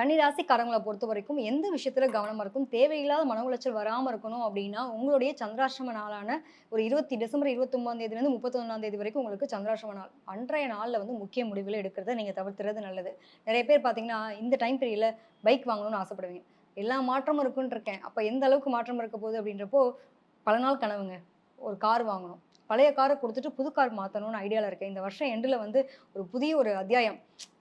கன்னிராசிக்காரங்களை பொறுத்த வரைக்கும் எந்த விஷயத்துல கவனமா இருக்கும்? தேவையில்லாத மன உளைச்சல் வராம இருக்கணும் அப்படின்னா உங்களுடைய சந்திராசிரம நாளான ஒரு இருபத்தி டிசம்பர் இருபத்தொன்பதாம் தேதியிலேருந்து முப்பத்தொன்னாம் தேதி வரைக்கும் உங்களுக்கு சந்திராசிரம நாள். அன்றைய நாளில் வந்து முக்கிய முடிவுகளை எடுக்கிறத நீங்கள் தவிர்த்துறது நல்லது. நிறைய பேர் பார்த்தீங்கன்னா இந்த டைம் பீரியடில் பைக் வாங்கணும்னு ஆசைப்படுவீங்க. எல்லா மாற்றமும் இருக்குன்னு இருக்கேன். அப்போ எந்த அளவுக்கு மாற்றம் இருக்க போகுது அப்படின்றப்போ பல நாள் கனவுங்க. ஒரு கார் வாங்கணும். பழைய காரை கொடுத்துட்டு புது கார் மாற்றணும்னு ஐடியாவில் இருக்கேன். இந்த வருஷம் எண்டில் வந்து ஒரு புதிய ஒரு அத்தியாயம்.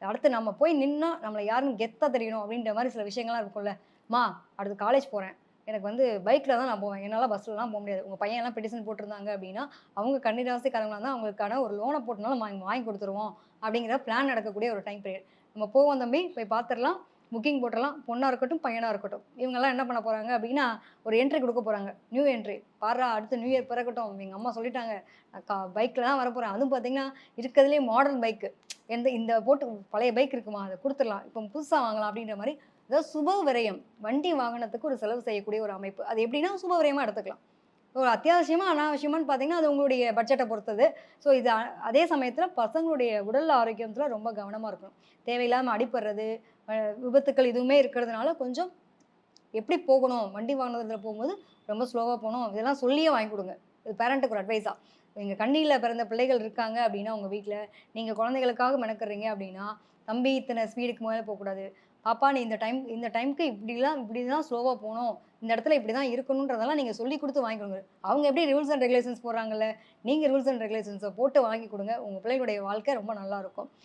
அடுத்து நம்ம போய் நின்னா நம்மளை யாருன்னு கெத்தாக தெரியணும் அப்படின்ற மாதிரி சில விஷயங்கள்லாம் இருக்கும்ல. மா அடுத்து காலேஜ் போகிறேன் எனக்கு வந்து பைக்கில் தான் நான் போவேன். என்னால் பஸ்லலாம் போக முடியாது. உங்கள் பையன் எல்லாம் பெட்டிஷன் போட்டிருந்தாங்க அப்படின்னா அவங்க கன்னிராசிக்காரங்களாக தான் அவங்களுக்கான ஒரு லோனை போட்டுனாலும் வாங்கி வாங்கி கொடுத்துருவோம். அப்படிங்கிற பிளான் நடக்கக்கூடிய ஒரு டைம் பீரியட் நம்ம போவோம் தம்பி போய் பார்த்துடலாம். புக்கிங் போட்டுடலாம் பொண்ணாக இருக்கட்டும் பையனாக இருக்கட்டும். இவங்கெல்லாம் என்ன பண்ண போகிறாங்க அப்படின்னா ஒரு என்ட்ரி கொடுக்க போகிறாங்க நியூ என்ட்ரி பாரா அடுத்து நியூ இயர் பிறக்கட்டும். எங்கள் அம்மா சொல்லிட்டாங்க. நான் கா பைக்கில் தான் வரப்போகிறேன் அதுவும் பார்த்தீங்கன்னா இருக்கிறதுலே மாடர்ன் பைக்கு எந்த இந்த போட்டு பழைய பைக் இருக்குமா? அதை கொடுத்துடலாம். இப்போ புதுசாக வாங்கலாம் அப்படின்ற மாதிரி அதாவது சுப விரயம். வண்டி வாகனத்துக்கு ஒரு செலவு செய்யக்கூடிய ஒரு அமைப்பு. அது எப்படின்னா சுப விரயமாக எடுத்துக்கலாம். ஒரு அத்தியாவசியமாக அனாவசியமான்னு பார்த்தீங்கன்னா அது உங்களுடைய பட்ஜெட்டை பொறுத்தது. ஸோ இது அதே சமயத்தில் பசங்களுடைய உடல் ஆரோக்கியத்தில் ரொம்ப கவனமாக இருக்கணும். தேவையில்லாமல் அடிப்படுறது விபத்துக்கள் இதுவுமே இருக்கிறதுனால கொஞ்சம் எப்படி போகணும்? வண்டி வாகனத்தில் போகும்போது ரொம்ப ஸ்லோவாக போகணும். இதெல்லாம் சொல்லியே வாங்கி கொடுங்க. இது பேரண்ட்டுக்கு ஒரு அட்வைஸாக எங்கள் கண்ணியில் பிறந்த பிள்ளைகள் இருக்காங்க அப்படின்னா உங்கள் வீட்டில் நீங்கள் குழந்தைகளுக்காக மெனக்கிறீங்க அப்படின்னா தம்பி இத்தனை ஸ்பீடுக்கு மேலே போகக்கூடாது. பாப்பா நீ இந்த டைம் இந்த டைம்க்கு இப்படிலாம் இப்படி தான் ஸ்லோவாக போகணும். இந்த இடத்துல இப்படி தான் இருக்கணுன்றதெல்லாம் நீங்கள் சொல்லி கொடுத்து வாங்கி கொடுங்க. அவங்க எப்படி ரூல்ஸ் அண்ட் ரெகுலேஷன்ஸ் போடுறாங்கல்ல நீங்கள் ரூல்ஸ் அண்ட் ரெகுலேஷன்ஸை போட்டு வாங்கி கொடுங்க. உங்கள் பிள்ளைகளுடைய வாழ்க்கை ரொம்ப நல்லாயிருக்கும்